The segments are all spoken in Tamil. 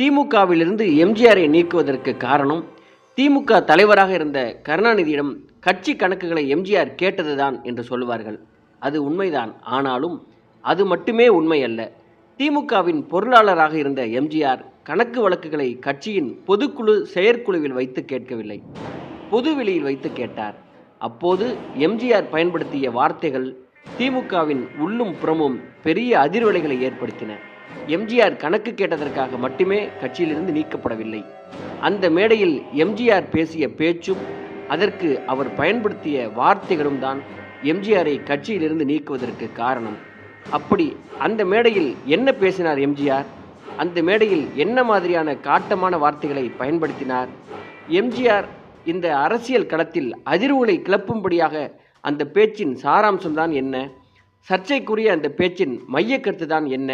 திமுகவிலிருந்து எம்ஜிஆரை நீக்குவதற்கு காரணம் திமுக தலைவராக இருந்த கருணாநிதியிடம் கட்சி கணக்குகளை எம்ஜிஆர் கேட்டதுதான் என்று சொல்லுவார்கள். அது உண்மைதான். ஆனாலும் அது மட்டுமே உண்மை அல்ல. திமுகவின் பொருளாளராக இருந்த எம்ஜிஆர் கணக்கு வழக்குகளை கட்சியின் பொதுக்குழு செயற்குழுவில் வைத்து கேட்கவில்லை. பொதுவெளியில் வைத்து கேட்டார். அப்போது எம்ஜிஆர் பயன்படுத்திய வார்த்தைகள் திமுகவின் உள்ளும் புறமும் பெரிய அதிர்வலைகளை ஏற்படுத்தின. எம்ஜிஆர் கணக்கு கேட்டதற்காக மட்டுமே கட்சியிலிருந்து நீக்கப்படவில்லை. அந்த மேடையில் எம்ஜிஆர் பேசிய பேச்சும் அதற்கு அவர் பயன்படுத்திய வார்த்தைகளும் தான் எம்ஜிஆரை கட்சியிலிருந்து நீக்குவதற்கு காரணம். அப்படி அந்த மேடையில் என்ன பேசினார் எம்ஜிஆர்? அந்த மேடையில் என்ன மாதிரியான காட்டமான வார்த்தைகளை பயன்படுத்தினார்? எம்ஜிஆர் இந்த அரசியல் களத்தில் அதிர்வுகளை கிளப்பும்படியாக அந்த பேச்சின் சாராம்சம்தான் என்ன? சர்ச்சைக்குரிய அந்த பேச்சின் மையக்கருத்து தான் என்ன?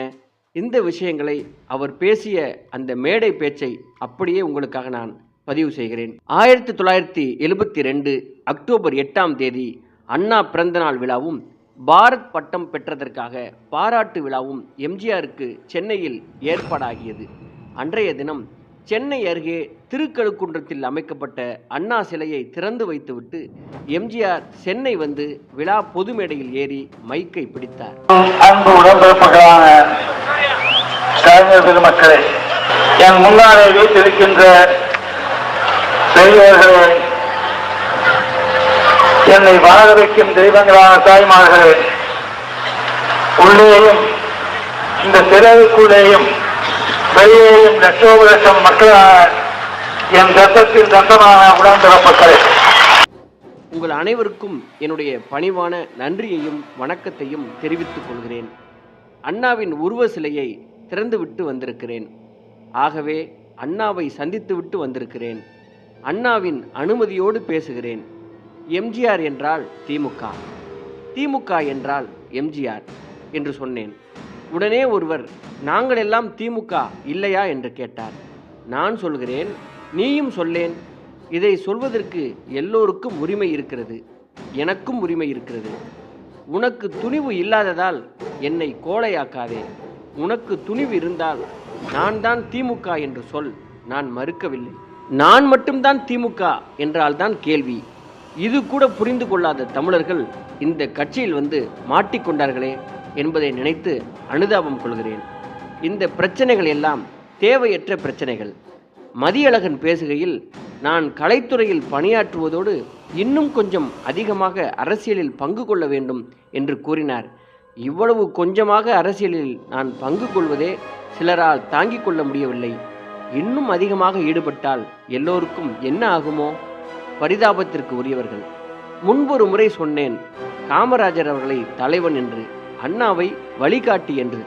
இந்த விஷயங்களை அவர் பேசிய அந்த மேடை பேச்சை அப்படியே உங்களுக்காக நான் பதிவு செய்கிறேன். ஆயிரத்தி தொள்ளாயிரத்தி எழுபத்தி ரெண்டு அக்டோபர் எட்டாம் தேதி அண்ணா பிறந்தநாள் விழாவும் பாரத் பட்டம் பெற்றதற்காக பாராட்டு விழாவும் எம்ஜிஆருக்கு சென்னையில் ஏற்பாடாகியது. அன்றைய தினம் சென்னை அருகே திருக்கழுக்குன்றத்தில் அமைக்கப்பட்ட அண்ணா சிலையை திறந்து வைத்துவிட்டு எம்ஜிஆர் சென்னை வந்து விழா பொது மேடையில் ஏறி மைக்கை பிடித்தார். கலைஞர் பெருமக்களே என் முன்னாலே வீட்டிருக்கின்ற பெரியவர்களே என்னை வாழ வைக்கும் தெய்வங்களான தாய்மார்களே உள்ளேயும் இந்த திறவுக்குள்ளேயும் வெளியேயும் லட்சோப லட்சம் மக்களான என் ரத்தத்தின் தந்தமான உடன்பிறப்புகளே உங்கள் அனைவருக்கும் என்னுடைய பணிவான நன்றியையும் வணக்கத்தையும் தெரிவித்துக் கொள்கிறேன். அண்ணாவின் உருவ சிலையை திறந்துவிட்டு வந்திருக்கிறேன். ஆகவே அண்ணாவை சந்தித்துவிட்டு வந்திருக்கிறேன். அண்ணாவின் அனுமதியோடு பேசுகிறேன். எம்ஜிஆர் என்றால் திமுக. திமுக என்றால் எம்ஜிஆர் என்று சொன்னேன். உடனே ஒருவர் நாங்கள் எல்லாம் திமுக இல்லையா? என்று கேட்டார். நான் சொல்கிறேன் நீயும் சொல்லேன். இதை சொல்வதற்கு எல்லோருக்கும் உரிமை இருக்கிறது. எனக்கும் உரிமை இருக்கிறது. உனக்கு துணிவு இல்லாததால் என்னை கோழையாக்காதே. உனக்கு துணிவு இருந்தால் நான் தான் திமுக என்று சொல். நான் மறுக்கவில்லை. நான் மட்டும்தான் திமுக என்றால்தான் கேள்வி. இது கூட புரிந்து கொள்ளாத தமிழர்கள் இந்த கட்சியில் வந்து மாட்டிக்கொண்டார்களே என்பதை நினைத்து அனுதாபம் கொள்கிறேன். இந்த பிரச்சனைகள் எல்லாம் தேவையற்ற பிரச்சனைகள். மதியழகன் பேசுகையில் நான் கலைத்துறையில் பணியாற்றுவதோடு இன்னும் கொஞ்சம் அதிகமாக அரசியலில் பங்கு கொள்ள வேண்டும் என்று கூறினார். இவ்வளவு கொஞ்சமாக அரசியலில் நான் பங்கு கொள்வதே சிலரால் தாங்கிக் கொள்ள முடியவில்லை. இன்னும் அதிகமாக ஈடுபட்டால் எல்லோருக்கும் என்ன ஆகுமோ? பரிதாபத்திற்கு உரியவர்கள். முன்பொரு முறை சொன்னேன் காமராஜர் அவர்களை தலைவன் என்று அண்ணாவை வழிகாட்டி என்று.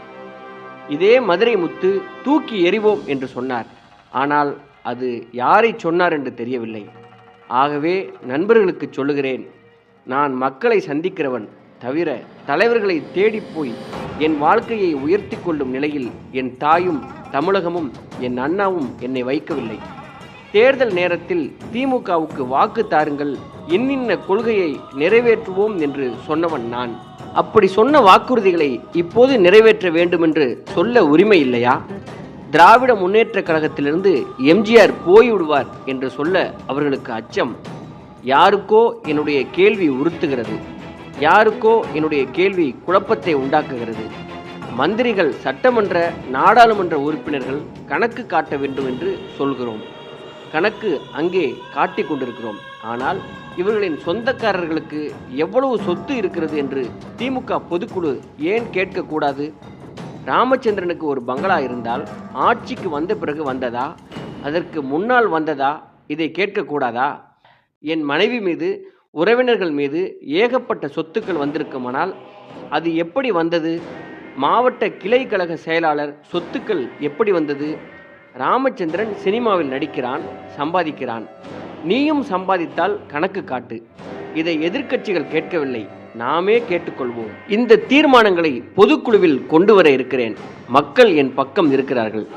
இதே மதுரை முத்து தூக்கி எறிவோம் என்று சொன்னார். ஆனால் அது யாரை சொன்னார் என்று தெரியவில்லை. ஆகவே நண்பர்களுக்கு சொல்லுகிறேன் நான் மக்களை சந்திக்கிறவன் தவிர தலைவர்களை தேடிப் போய் என் வாழ்க்கையை உயர்த்தி கொள்ளும் நிலையில் என் தாயும் தமிழகமும் என் அண்ணாவும் என்னை வைக்கவில்லை. தேர்தல் நேரத்தில் திமுகவுக்கு வாக்கு தாருங்கள் இன்னின்ன கொள்கையை நிறைவேற்றுவோம் என்று சொன்னவன் நான். அப்படி சொன்ன வாக்குறுதிகளை இப்போது நிறைவேற்ற வேண்டுமென்று சொல்ல உரிமை இல்லையா? திராவிட முன்னேற்ற கழகத்திலிருந்து எம்ஜிஆர் போய்விடுவார் என்று சொல்ல அவர்களுக்கு அச்சம். யாருக்கோ என்னுடைய கேள்வி உறுத்துகிறது. யாருக்கோ என்னுடைய கேள்வி குழப்பத்தை உண்டாக்குகிறது. மந்திரிகள் சட்டமன்ற நாடாளுமன்ற உறுப்பினர்கள் கணக்கு காட்ட வேண்டும் என்று சொல்கிறோம். கணக்கு அங்கே காட்டிக் கொண்டிருக்கிறோம். ஆனால் இவர்களின் சொந்தக்காரர்களுக்கு எவ்வளவு சொத்து இருக்கிறது என்று திமுக பொதுக்குழு ஏன் கேட்கக்கூடாது? ராமச்சந்திரனுக்கு ஒரு பங்களா இருந்தால் ஆட்சிக்கு வந்த பிறகு வந்ததா? அதற்கு முன்னால் வந்ததா? இதை கேட்கக்கூடாதா? என் மனைவி மீது உறவினர்கள் மீது ஏகப்பட்ட சொத்துக்கள் வந்திருக்குமானால் அது எப்படி வந்தது? மாவட்ட கிளை கழக செயலாளர் சொத்துக்கள் எப்படி வந்தது? ராமச்சந்திரன் சினிமாவில் நடிக்கிறான் சம்பாதிக்கிறான். நீயும் சம்பாதித்தால் கணக்கு காட்டு. இதை எதிர்க்கட்சிகள் கேட்கவில்லை. நாமே கேட்டுக்கொள்வோம். இந்த தீர்மானங்களை பொதுக்குழுவில் கொண்டு வர இருக்கிறேன். மக்கள் என் பக்கம் இருக்கிறார்கள்.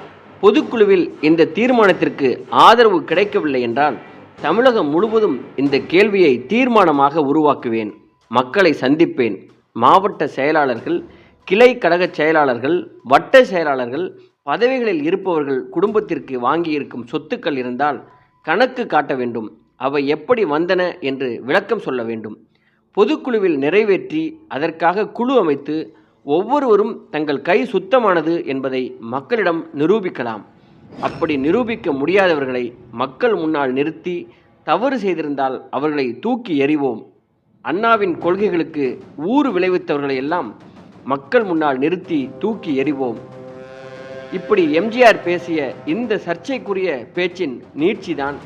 பொதுக்குழுவில் இந்த தீர்மானத்திற்கு ஆதரவு கிடைக்கவில்லை என்றால் தமிழகம் முழுவதும் இந்த கேள்வியை தீர்மானமாக உருவாக்குவேன். மக்களை சந்திப்பேன். மாவட்ட செயலாளர்கள் கிளை கழக செயலாளர்கள் வட்ட செயலாளர்கள் பதவிகளில் இருப்பவர்கள் குடும்பத்திற்கு வாங்கியிருக்கும் சொத்துக்கள் இருந்தால் கணக்கு காட்ட வேண்டும். அவை எப்படி வந்தன என்று விளக்கம் சொல்ல வேண்டும். பொதுக்குழுவில் நிறைவேற்றி அதற்காக குழு அமைத்து ஒவ்வொருவரும் தங்கள் கை சுத்தமானது என்பதை மக்களிடம் நிரூபிக்கலாம். அப்படி நிரூபிக்க முடியாதவர்களை மக்கள் முன்னால் நிறுத்தி தவறு செய்திருந்தால் அவர்களை தூக்கி எறிவோம். அண்ணாவின் கொள்கைகளுக்கு ஊறு விளைவித்தவர்களை எல்லாம் மக்கள் முன்னால் நிறுத்தி தூக்கி எறிவோம். இப்படி எம்ஜிஆர் பேசிய இந்த சர்ச்சைக்குரிய பேச்சின் நீட்சிதான்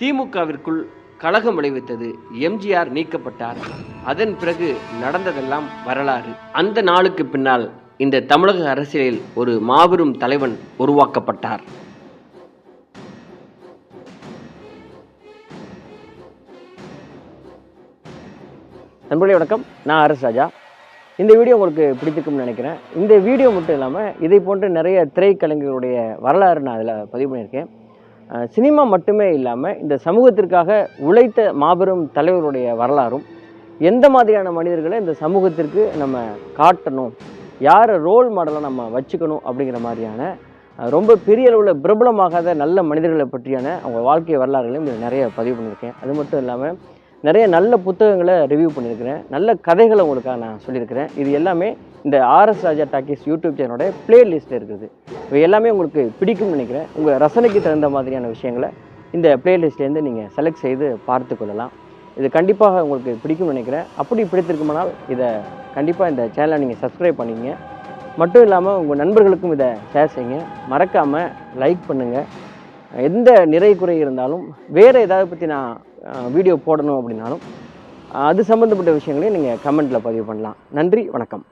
திமுகவிற்குள் கலகம் விளைவித்தது. எம்ஜிஆர் நீக்கப்பட்டார். அதன் பிறகு நடந்ததெல்லாம் வரலாறு. அந்த நாளுக்கு பின்னால் இந்த தமிழக அரசியலில் ஒரு மாபெரும் தலைவன் உருவாக்கப்பட்டார். நண்பர்களே வணக்கம். நான் அரசு ராஜா. இந்த வீடியோ உங்களுக்கு பிடித்திருக்கும்னு நினைக்கிறேன். இந்த வீடியோ மட்டும் இல்லாமல் இதை போன்ற நிறைய திரைக்கலைஞர்களுடைய வரலாறு நான் அதில் பதிவு பண்ணியிருக்கேன். சினிமா மட்டுமே இல்லாமல் இந்த சமூகத்திற்காக உழைத்த மாபெரும் தலைவருடைய வரலாறும் எந்த மாதிரியான மனிதர்களை இந்த சமூகத்திற்கு நம்ம காட்டணும் யாரை ரோல் மாடலாக நம்ம வச்சுக்கணும் அப்படிங்கிற மாதிரியான ரொம்ப பெரிய அளவில் பிரபலமாகாத நல்ல மனிதர்களை பற்றியான அவங்க வாழ்க்கை வரலாறுகளையும் இதில் நிறைய பதிவு பண்ணியிருக்கேன். அது மட்டும் இல்லாமல் நிறைய நல்ல புத்தகங்களை ரிவ்யூ பண்ணியிருக்கிறேன். நல்ல கதைகளை உங்களுக்காக நான் சொல்லியிருக்கிறேன். இது எல்லாமே இந்த ஆர்எஸ் ராஜா டாக்கீஸ் யூடியூப் சேனலோட பிளேலிஸ்ட்டில் இருக்குது. இவை எல்லாமே உங்களுக்கு பிடிக்கும்னு நினைக்கிறேன். உங்கள் ரசனைக்கு தகுந்த மாதிரியான விஷயங்களை இந்த பிளேலிஸ்ட்லேருந்து நீங்கள் செலக்ட் செய்து பார்த்து கொள்ளலாம். இது கண்டிப்பாக உங்களுக்கு பிடிக்கும்னு நினைக்கிறேன். அப்படி பிடித்திருக்குமானால் இதை கண்டிப்பாக இந்த சேனலை நீங்கள் சப்ஸ்கிரைப் பண்ணிங்க மட்டும் இல்லாமல் உங்கள் நண்பர்களுக்கும் இதை ஷேர் செய்யுங்க. மறக்காமல் லைக் பண்ணுங்கள் எந்த நிறை குறை இருந்தாலும் வேறு ஏதாவது பற்றி நான் வீடியோ போடணும் அப்படின்னாலும் அது சம்மந்தப்பட்ட விஷயங்களையும் நீங்கள் கமெண்ட்டில் பதிவு பண்ணலாம். நன்றி வணக்கம்.